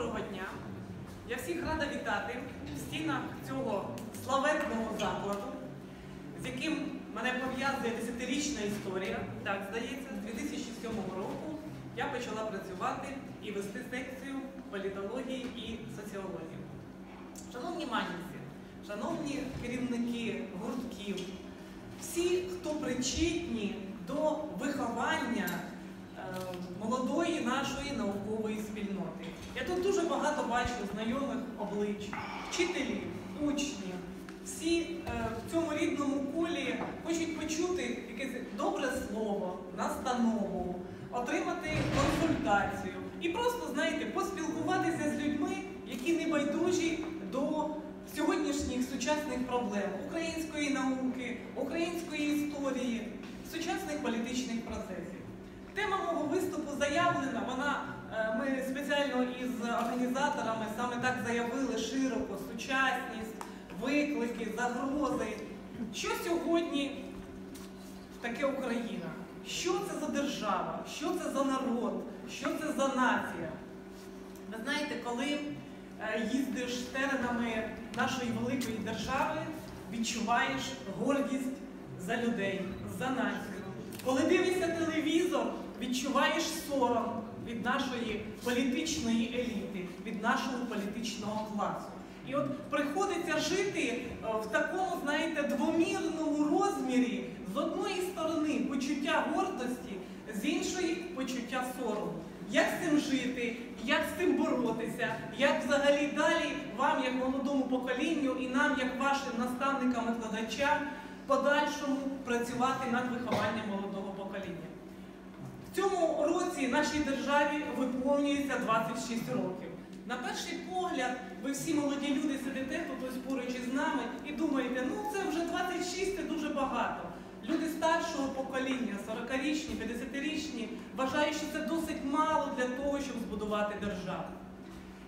доброго дня. Я всіх рада вітати в стінах цього славетного закладу, з яким мене пов'язує десятирічна історія. Так, здається, з 2007 року я почала працювати і вести секцію політології і соціології. Шановні манівці, шановні керівники гуртків, всі, хто причетні до виховання е, молодої нашої наукової спільноти. Я тут дуже багато бачу знайомих облич, вчителів, учнів. Всі е, в цьому рідному колі хочуть почути якесь добре слово, настанову, отримати консультацію і просто, знаєте, поспілкуватися з людьми, які не байдужі до сьогоднішніх сучасних проблем української науки, української історії, сучасних політичних процесів. Тема мого виступу заявлена. Вона ми спеціально із організаторами саме так заявили широко сучасність, виклики, загрози. Що сьогодні таке Україна? Що це за держава? Що це за народ? Що це за нація? Ви знаєте, коли е, їздиш теренами нашої великої держави, відчуваєш гордість за людей, за націю. Коли дивишся телевізор, відчуваєш сором від нашої політичної еліти, від нашого політичного класу. І от приходиться жити е, в такому, знаєте, двомірному розмірі з одної сторони почуття гордості, з іншої почуття сорому. Як з цим жити, як з цим боротися, як взагалі далі вам, як молодому поколінню, і нам, як вашим наставникам і викладачам, подальшому працювати над вихованням молодого. В цьому році нашій державі виповнюється 26 років. На перший погляд, ви всі молоді люди сидите тут ось поруч із нами і думаєте, ну це вже 26 це дуже багато. Люди старшого покоління, 40-річні, 50-річні, вважають, що це досить мало для того, щоб збудувати державу.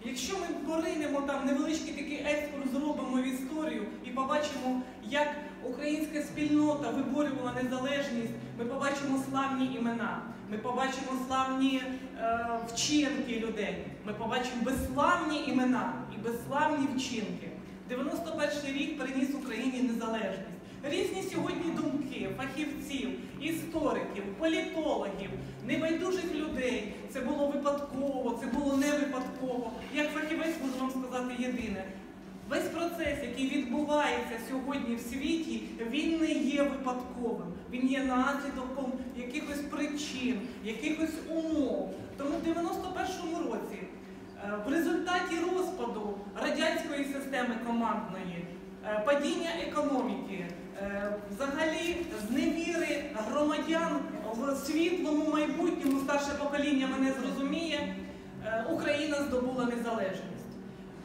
Якщо ми поринемо там невеличкий такий екскурс зробимо в історію і побачимо, як українська спільнота виборювала незалежність, ми побачимо славні імена, ми побачимо славні е, вчинки людей, ми побачимо безславні імена і безславні вчинки. 91 рік приніс Україні незалежність. Різні сьогодні думки, фахівців, істориків, політологів, небайдужих людей. Це було випадково, це було не випадково. Як фахівець можу вам сказати єдине. Весь процес, який відбувається сьогодні в світі, він не є випадковим. Він є наслідком якихось причин, якихось умов. Тому в 91-му році е, в результаті розпаду радянської системи командної, е, падіння економіки, е, взагалі зневіри громадян в світлому майбутньому старше покоління мене зрозуміє, Україна здобула незалежність.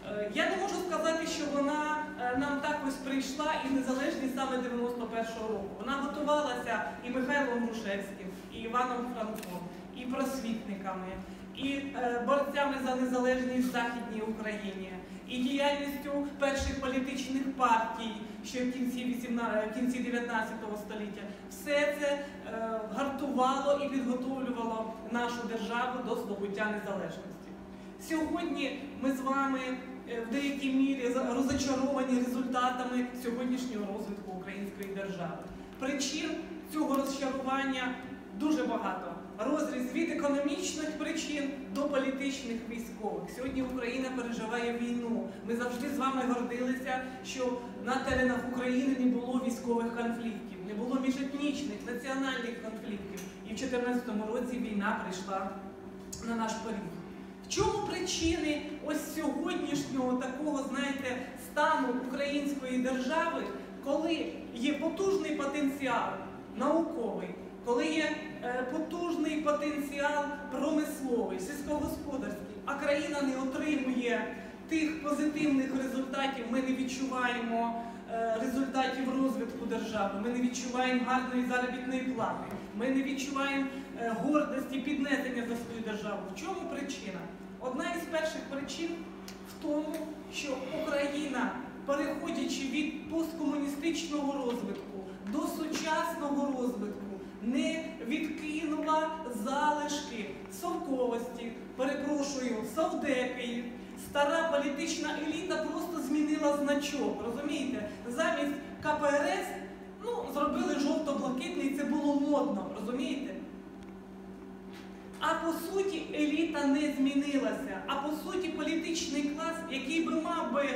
Е, Я не можу сказати, що вона е, нам так ось прийшла і незалежність саме 91-го року. Вона готувалася і Михайлом Грушевським, і Іваном Франком, і просвітниками, і е, борцями за незалежність в Західній Україні, і діяльністю перших політичних партій ще в кінці 18, в 19 століття. Все це гартувало і підготовлювало нашу державу до здобуття незалежності. Сьогодні ми з вами в деякій мірі розочаровані результатами сьогоднішнього розвитку української держави. Причин цього розчарування дуже багато. Розріз від економічних причин до політичних військових. Сьогодні Україна переживає війну. Ми завжди з вами гордилися, що на теренах України не було військових конфліктів, не було міжетнічних, національних конфліктів. І в 2014 році війна прийшла на наш поріг. Чому причини ось сьогоднішнього такого, знаєте, стану української держави, коли є потужний потенціал науковий, коли є е, потужний потенціал промисловий, сільськогосподарський, а країна не отримує тих позитивних результатів, ми не відчуваємо е, результатів розвитку держави, ми не відчуваємо гарної заробітної плати, ми не відчуваємо гордості, піднесення за свою державу. В чому причина? Одна із перших причин в тому, що Україна, переходячи від посткомуністичного розвитку до сучасного розвитку, не відкинула залишки совковості, перепрошую, совдепії, стара політична еліта просто змінила значок. Розумієте? Замість КПРС ну, зробили жовто-блакитний, це було модно, розумієте? А по суті, еліта не змінилася. А по суті, політичний клас, який би мав би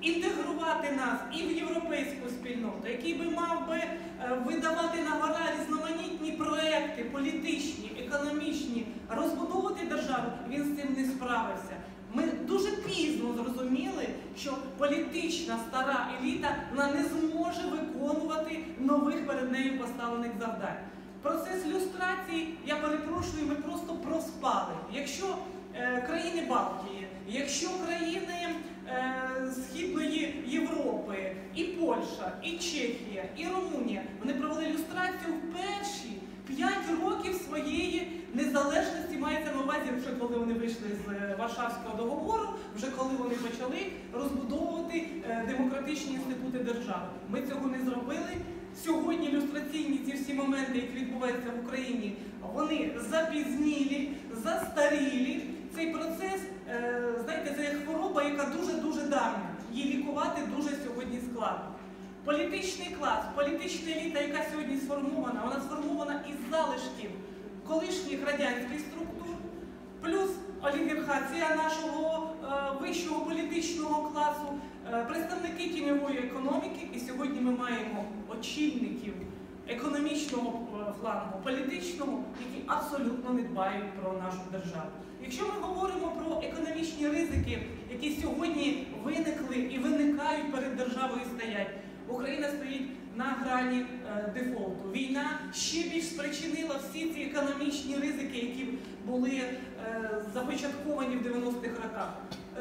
інтегрувати нас і в європейську спільноту, який би мав би е, видавати на гора різноманітні проекти, політичні, економічні, розбудовувати державу, він з цим не справився. Ми дуже пізно зрозуміли, що політична стара еліта не зможе виконувати нових перед нею поставлених завдань. Процес люстрації, я перепрошую, ми просто проспали. Якщо е, країни Балтії, якщо країни е, Східної Європи, і Польща, і Чехія, і Румунія, вони провели люстрацію в перші 5 років своєї незалежності, мається на увазі, вже коли вони вийшли з е, Варшавського договору, вже коли вони почали розбудовувати е, демократичні інститути держави. Ми цього не зробили. Сьогодні ілюстраційні ці всі моменти, які відбуваються в Україні, вони запізнілі, застарілі. Цей процес, е, знаєте, це хвороба, яка дуже-дуже давня. Її лікувати дуже сьогодні складно. Політичний клас, політична еліта, яка сьогодні сформована, вона сформована із залишків колишніх радянських структур, плюс олігархація нашого вищого політичного класу, е, представники тіньової економіки. І сьогодні ми маємо очільників економічного е, флангу, політичного, які абсолютно не дбають про нашу державу. Якщо ми говоримо про економічні ризики, які сьогодні виникли і виникають перед державою, стоять, Україна стоїть на грані е, дефолту. Війна ще більш спричинила всі ці економічні ризики, які були е, започатковані в 90-х роках.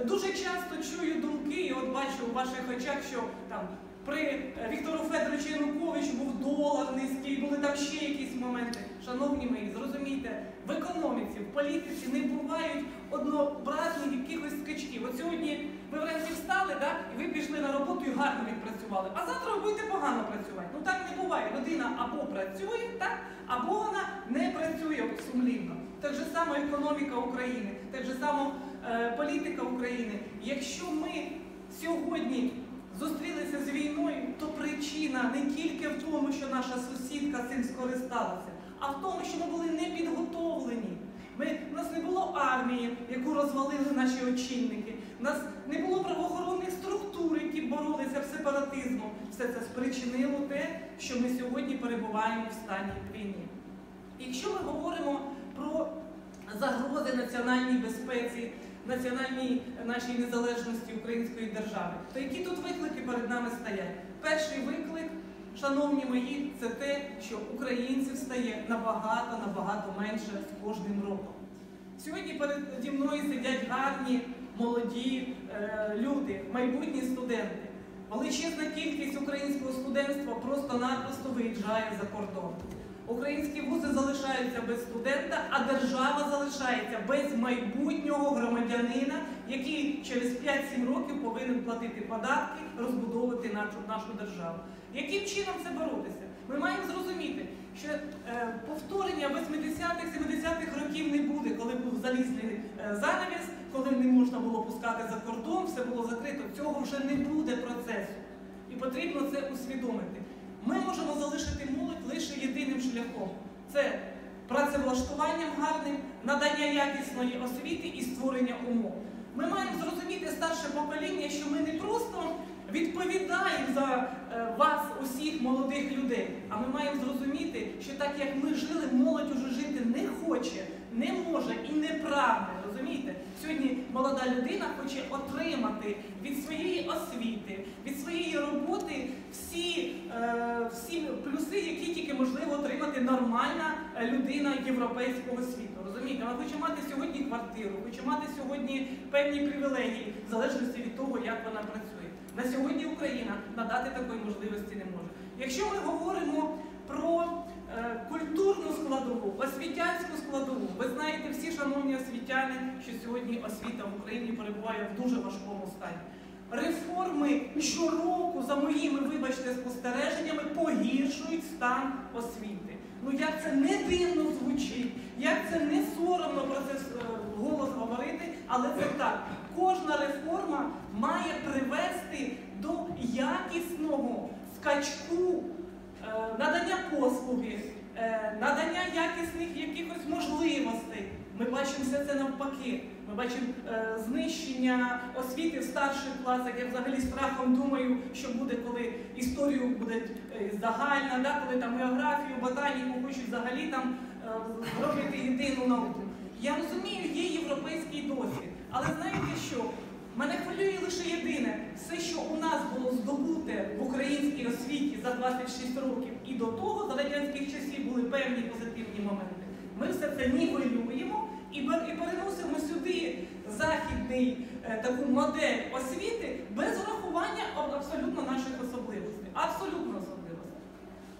Е, Дуже часто чую думки, і от бачу у ваших очах, що там при е, Віктору Федоровичу Януковичу був долар низький, були там ще якісь моменти. Шановні мої, зрозумійте, в економіці, в політиці не бувають однообразних якихось скачків. От сьогодні ви вранці встали, да, і ви пішли на роботу і гарно відпрацювали. А завтра ви будете погано працювати. Ну так не буває. Людина або працює, так, або вона не працює сумлінно. Так же само економіка України, так же само е, політика України. Якщо ми сьогодні зустрілися з війною, то причина не тільки в тому, що наша сусідка цим скористалася, а в тому, що ми були не підготовлені. Ми, у нас не було армії, яку розвалили наші очільники. У нас не було правоохоронних структур, які боролися з сепаратизмом. Все це спричинило те, що ми сьогодні перебуваємо в стані війни. Якщо ми говоримо про загрози національній безпеці, національній нашій незалежності української держави, то які тут виклики перед нами стоять? Перший виклик, шановні мої, це те, що українців стає набагато набагато менше з кожним роком. Сьогодні переді мною сидять гарні молоді е, люди, майбутні студенти. Величезна кількість українського студентства просто-напросто виїжджає за кордон. Українські вузи залишаються без студента, а держава залишається без майбутнього громадянина, який через 5-7 років повинен платити податки, розбудовувати нашу, нашу державу. Яким чином це боротися? Ми маємо зрозуміти, що е, повторення 80-х, 70-х років не буде, коли був залізний е, занавіс, коли не можна було пускати за кордон, все було закрито. Цього вже не буде процесу. І потрібно це усвідомити. Ми можемо залишити молодь лише єдиним шляхом це працевлаштуванням гарним, надання якісної освіти і створення умов. Ми маємо зрозуміти старше покоління, що ми не просто відповідаємо за е, вас, усіх молодих людей, а ми маємо зрозуміти, що так як ми жили, молодь уже жити не хоче, не може і не прагне. Сьогодні молода людина хоче отримати від своєї освіти, від своєї роботи всі, е, всі плюси, які тільки можливо отримати нормальна е, людина європейського світу. Розумієте, вона хоче мати сьогодні квартиру, хоче мати сьогодні певні привілегії, в залежності від того, як вона працює. На сьогодні Україна надати такої можливості не може. Якщо ми говоримо про культурну складову, освітянську складову, ви знаєте всі, шановні освітяни, що сьогодні освіта в Україні перебуває в дуже важкому стані. Реформи щороку, за моїми, вибачте, спостереженнями, погіршують стан освіти. Ну як це не дивно звучить, як це не соромно про це е, голос говорити, але це так. Кожна реформа має привести до якісного скачку е, надання послуги, е, надання якісних якихось можливостей. Ми бачимо все це навпаки. Ми бачимо е, знищення освіти в старших класах. Я взагалі страхом думаю, що буде, коли історію буде е, загальна, да, коли там географію, ботаніку хочуть взагалі там е, зробити єдину науку. Я розумію, є європейський досвід, але знаєте що? Мене хвилює лише єдине, все, що у нас було здобуте в українській освіті за 26 років, і до того за радянських часів були певні позитивні моменти. Ми все це нівелюємо і переносимо сюди західний е, таку модель освіти без врахування аб- абсолютно наших особливостей. Абсолютно особливостей.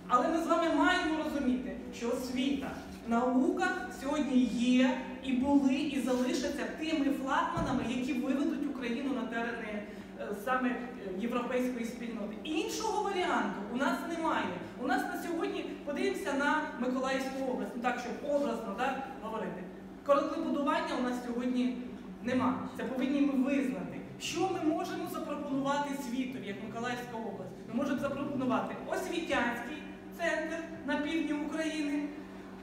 Але ми з вами маємо розуміти, що освіта, наука сьогодні є і були, і залишаться тими флагманами, які виведуть Україну на терени е, саме е, європейської спільноти. Іншого варіанту у нас немає. У нас на сьогодні подивимося на Миколаївську область, ну так, щоб образно так, говорити. Кораблебудування у нас сьогодні нема. Це повинні ми визнати. Що ми можемо запропонувати світові, як Миколаївська область? Ми можемо запропонувати освітянський центр на півдні України.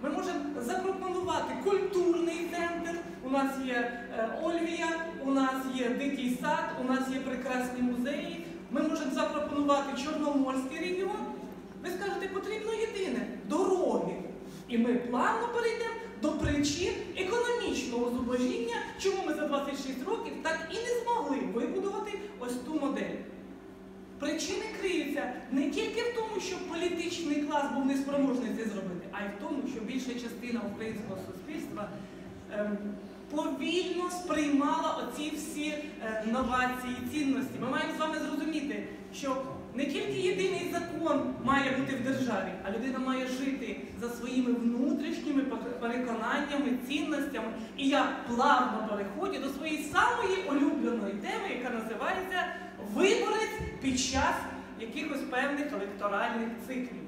Ми можемо запропонувати культурний центр. У нас є е, Ольвія, у нас є дикий сад, у нас є прекрасні музеї. Ми можемо запропонувати Чорноморський регіон. Ви скажете, потрібно єдине дороги. І ми плавно перейдемо до причин економічного зубожіння, чому ми за 26 років так і не змогли вибудувати ось ту модель. Причини криються не тільки в тому, що політичний клас був неспроможний це зробити, а й в тому, що більша частина українського суспільства ем, повільно сприймала оці всі е, новації, цінності. Ми маємо з вами зрозуміти, що не тільки єдиний закон має бути в державі, а людина має жити за своїми внутрішніми переконаннями, цінностями. І я плавно переходжу до своєї самої улюбленої теми, яка називається виборець під час якихось певних електоральних циклів.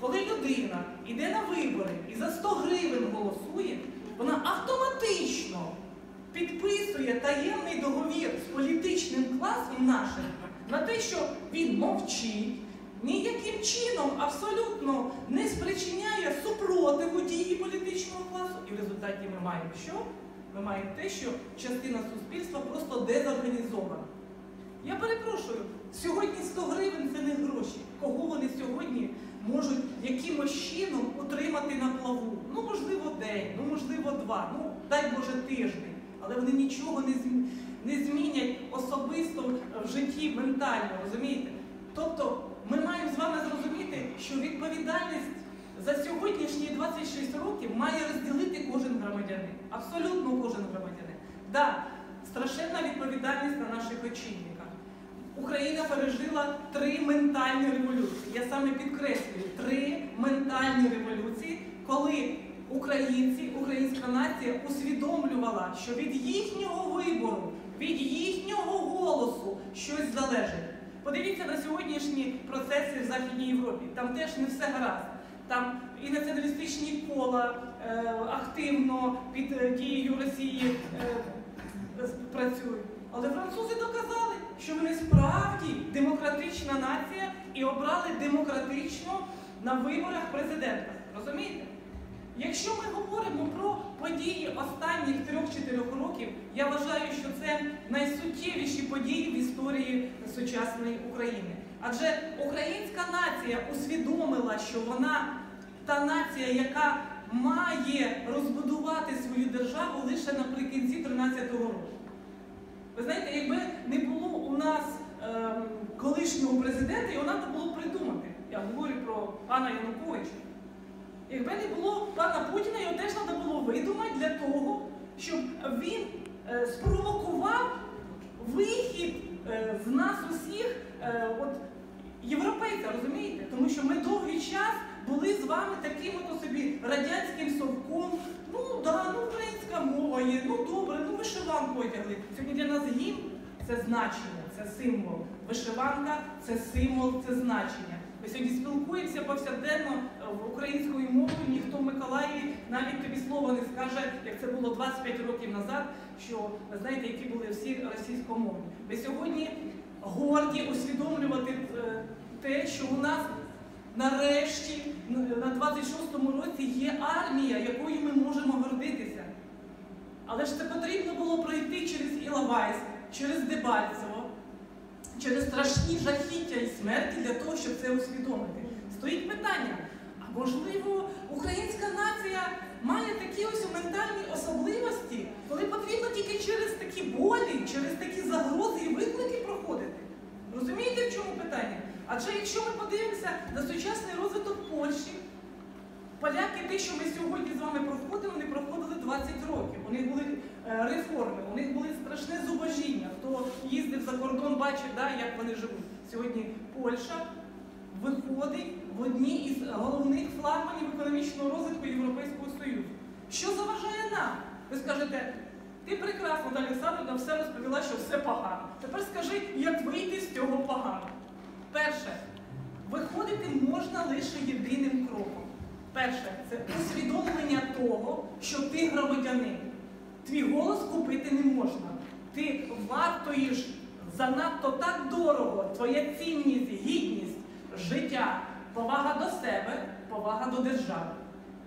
Коли людина йде на вибори і за 100 гривень голосує, вона автоматично підписує таємний договір з політичним класом нашим на те, що він мовчить, ніяким чином абсолютно не спричиняє супротиву дії політичного класу. І в результаті ми маємо що? Ми маємо те, що частина суспільства просто дезорганізована. Я перепрошую, сьогодні 100 гривень це не гроші. Кого вони сьогодні можуть якимось чином утримати на плаву? Ну, можливо, день, ну можливо, два, ну дай Боже тиждень. Але вони нічого не зм- не змінять особисто в житті ментально, розумієте? Тобто ми маємо з вами зрозуміти, що відповідальність за сьогоднішні 26 років має розділити кожен громадянин. Абсолютно кожен громадянин. Да, страшенна відповідальність на наших очільниках. Україна пережила три ментальні революції. Я саме підкреслюю три ментальні революції, коли українці, українська нація усвідомлювала, що від їхнього вибору, від їхнього голосу щось залежить. Подивіться на сьогоднішні процеси в Західній Європі. Там теж не все гаразд. Там і націоналістичні кола е, активно під е, дією Росії е, працюють. Але французи доказали, що вони справді демократична нація і обрали демократично на виборах президента. Розумієте? Якщо ми говоримо про події останніх 3-4 років, я вважаю, що це найсуттєвіші події в історії сучасної України. Адже українська нація усвідомила, що вона та нація, яка має розбудувати свою державу лише наприкінці 13-го року. Ви знаєте, якби не було у нас ем, колишнього президента, його треба було придумати. Я говорю про пана Януковича. Якби не було пана Путіна, його теж треба було видумати для того, щоб він е, спровокував вихід е, з нас усіх е, от, європейця, розумієте? Тому що ми довгий час були з вами таким от собі радянським совком. Ну да, ну українська мова є, ну добре, ну вишиванку одягли. Сьогодні для нас гімн це значення, це символ. Вишиванка це символ, це значення. Ми сьогодні спілкуємося повсякденно е, українською мовою. Ніхто в Миколаєві навіть тобі слово не скаже, як це було 25 років назад. Що знаєте, які були всі російськомовні. Ми сьогодні горді усвідомлювати е, те, що у нас нарешті на 26-му році є армія, якою ми можемо гордитися. Але ж це потрібно було пройти через Іловайськ, через Дебальцево, через страшні жахіття і смерті для того, щоб це усвідомити. Стоїть питання. А можливо, українська нація має такі ось ментальні особливості, коли потрібно тільки через такі болі, через такі загрози і виклики проходити. Розумієте, в чому питання? Адже якщо ми подивимося на сучасний розвиток Польщі, поляки, те, що ми сьогодні з вами проходимо, вони проходили 20 років. У них були е, реформи, у них були страшне зубожіння. Хто їздив за кордон, бачив, да, як вони живуть. Сьогодні Польща виходить в одній із головних флагманів економічного розвитку Європейського Союзу. Що заважає нам? Ви скажете, ти прекрасно, Олександровна, все розповіла, що все погано. Тепер скажи, як вийти з цього погано. Перше, виходити можна лише єдиним кроком. Перше, це усвідомлення того, що ти громадянин. Твій голос купити не можна. Ти вартуєш занадто так дорого, твоя цінність, гідність, життя, повага до себе, повага до держави.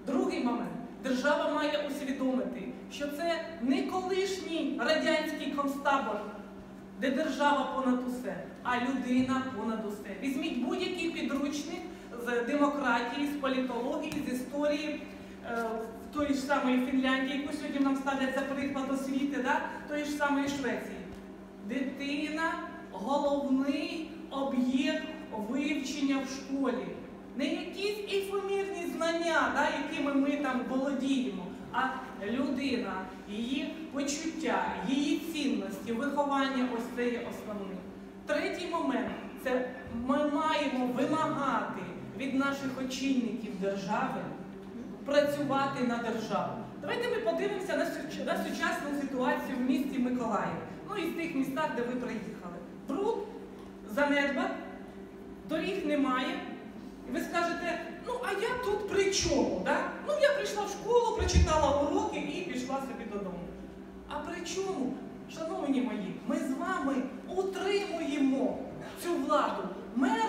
Другий момент. Держава має усвідомити, що це не колишній радянський концтабор, де держава понад усе, а людина понад усе. Візьміть будь-який підручник з демократії, з політології, з історії е, тої ж самої Фінляндії, яку сьогодні нам ставлять за приклад освіти, да? тої ж самої Швеції. Дитина головний об'єкт вивчення в школі. Не якісь ефемірні знання, да, якими ми там володіємо, а людина, її почуття, її цінності, виховання ось це є основним. Третій момент це ми маємо вимагати від наших очільників держави працювати на державу. Давайте ми подивимося на, сучасну ситуацію в місті Миколаїв, ну і в тих містах, де ви приїхали. Бруд, занедбат, доріг немає. І ви скажете, ну а я тут при чому? Да? Ну я прийшла в школу, прочитала уроки і пішла собі додому. А при чому, шановні мої, ми з вами утримуємо цю владу. Мер,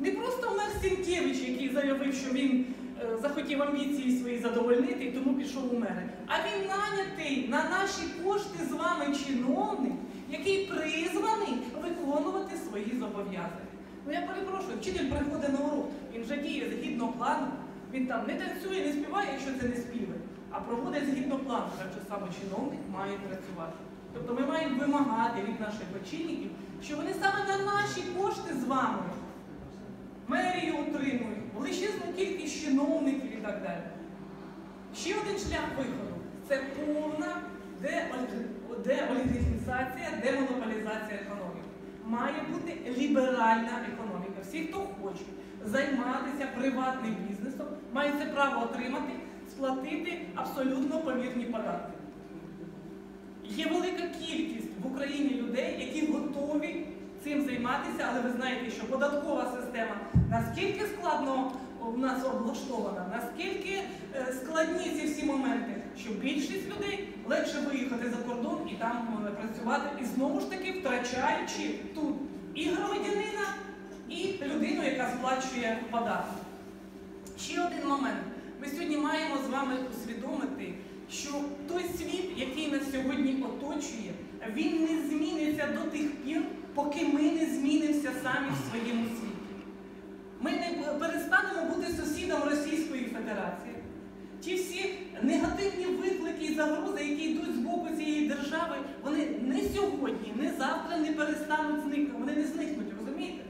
не просто мер Сінкевич, який заявив, що він е, захотів амбіції свої задовольнити і тому пішов у мери. А він нанятий на наші кошти з вами чиновник, який призваний виконувати свої зобов'язання. Ну я перепрошую, вчитель приходить на урок, він вже діє згідно плану, він там не танцює, не співає, якщо це не співи, а проводить згідно плану, що саме чиновник має працювати. Тобто ми маємо вимагати від наших очільників, що вони саме на наші кошти з вами мерію утримують, величезну кількість чиновників і так далі. Ще один шлях виходу це повна деолігархізація, демонополізація економіки. Має бути ліберальна економіка. Всі, хто хоче займатися приватним бізнесом, мають це право отримати, сплатити абсолютно помірні податки. Є велика кількість в Україні людей, які готові цим займатися, але ви знаєте, що податкова система складно у нас облаштована, наскільки е, складні ці всі моменти, що більшість людей легше виїхати за кордон і там е, працювати, і знову ж таки втрачаючи тут і громадянина, і людину, яка сплачує податки. Ще один момент. Ми сьогодні маємо з вами усвідомити, що той світ, який нас сьогодні оточує, він не зміниться до тих пір, поки ми не змінимося самі в своєму світі. Ми не перестанемо бути сусідом Російської Федерації. Ті всі негативні виклики і загрози, які йдуть з боку цієї держави, вони не сьогодні, не завтра не перестануть зникнути. Вони не зникнуть, розумієте?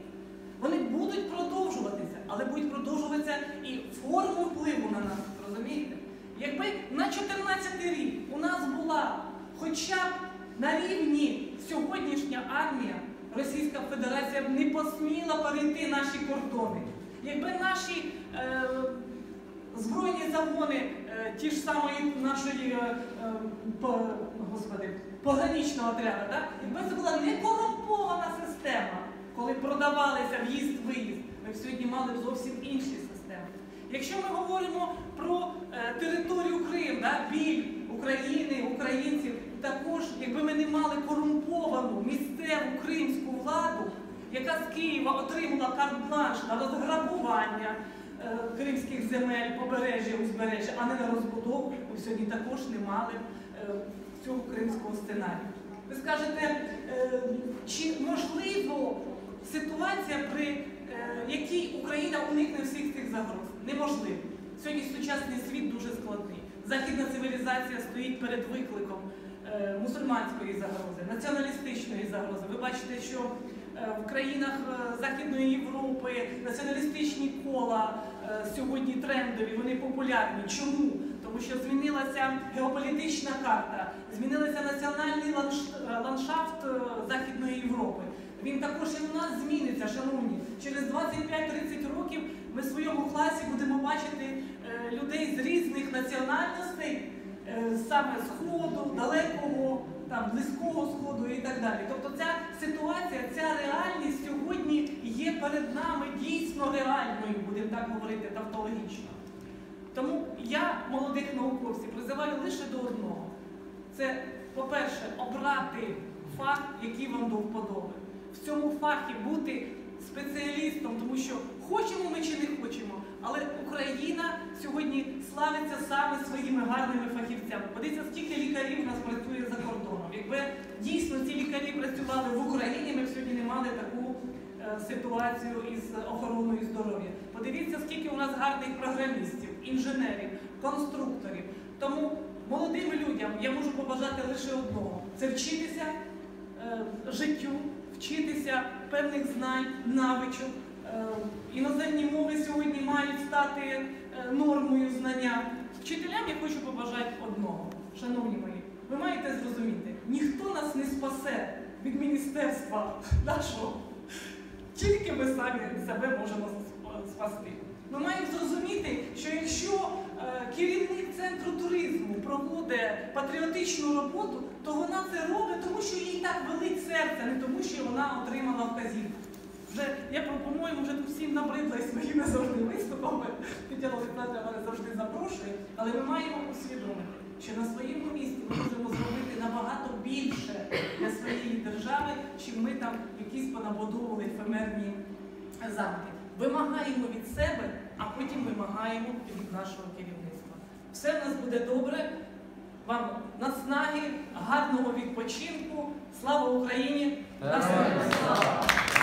Вони будуть продовжуватися, але будуть продовжуватися і форму впливу на нас, розумієте? Якби на 14 рік у нас була хоча б на рівні сьогоднішня армія, Російська Федерація б не посміла перейти наші кордони. Якби наші е, збройні загони, е, ті ж самої нашої е, е, по, господи, пограничного отряду, так? якби це була не корумпована система, коли продавалися в'їзд-виїзд, ми б сьогодні мали б зовсім інші системи. Якщо ми говоримо про е, територію Крим, біль України, українців, також якби ми не мали корумповану місцеву кримську владу, яка з Києва отримала карт-бланш на розграбування е, кримських земель, побережжя, узбережжя, а не на розбудову, ми сьогодні також не мали е, цього кримського сценарію. Ви скажете, е, чи можливо ситуація, при е, якій Україна уникне всіх цих загроз? Неможливо. Сьогодні сучасний світ дуже складний. Західна цивілізація стоїть перед викликом мусульманської загрози, націоналістичної загрози. Ви бачите, що е, в країнах е, Західної Європи націоналістичні кола е, сьогодні трендові, вони популярні. Чому? Тому що змінилася геополітична карта, змінився національний е, ландшафт е, Західної Європи. Він також і у нас зміниться, шановні. Через 25-30 років ми в своєму класі будемо бачити е, людей з різних національностей, е, саме сходу, далекого, там, близького сходу і так далі. Тобто ця ситуація, ця реальність сьогодні є перед нами дійсно реальною, будемо так говорити тавтологічно. Тому я, молодих науковців, призиваю лише до одного. Це, по-перше, обрати фах, який вам до вподоби. В цьому фахі бути спеціалістом, тому що хочемо ми чи не хочемо, славиться саме своїми гарними фахівцями. Подивіться, скільки лікарів нас працює за кордоном. Якби дійсно ці лікарі працювали в Україні, ми б сьогодні не мали таку е, ситуацію із охороною здоров'я. Подивіться, скільки у нас гарних програмістів, інженерів, конструкторів. Тому молодим людям я можу побажати лише одного: це вчитися е, життю, вчитися певних знань, навичок. Е, іноземні мови сьогодні мають стати нормою знання. Вчителям я хочу побажати одного, шановні мої. Ви маєте зрозуміти, ніхто нас не спасе від міністерства нашого. Тільки ми самі себе можемо спасти. Ми маємо зрозуміти, що якщо е, керівник центру туризму проводить патріотичну роботу, то вона це робить, тому що їй так велить серце, не тому, що вона отримала вказівку. Вже я по-моєму вже тут всім набридла своїми завжди виступами. Тетяна Олександра мене завжди запрошує, але ми маємо усвідомити, що на своєму місці ми можемо зробити набагато більше для своєї держави, чим ми там якісь понабудовували ефемерні замки. Вимагаємо від себе, а потім вимагаємо від нашого керівництва. Все в нас буде добре. Вам наснаги, гарного відпочинку. Слава Україні! Слава!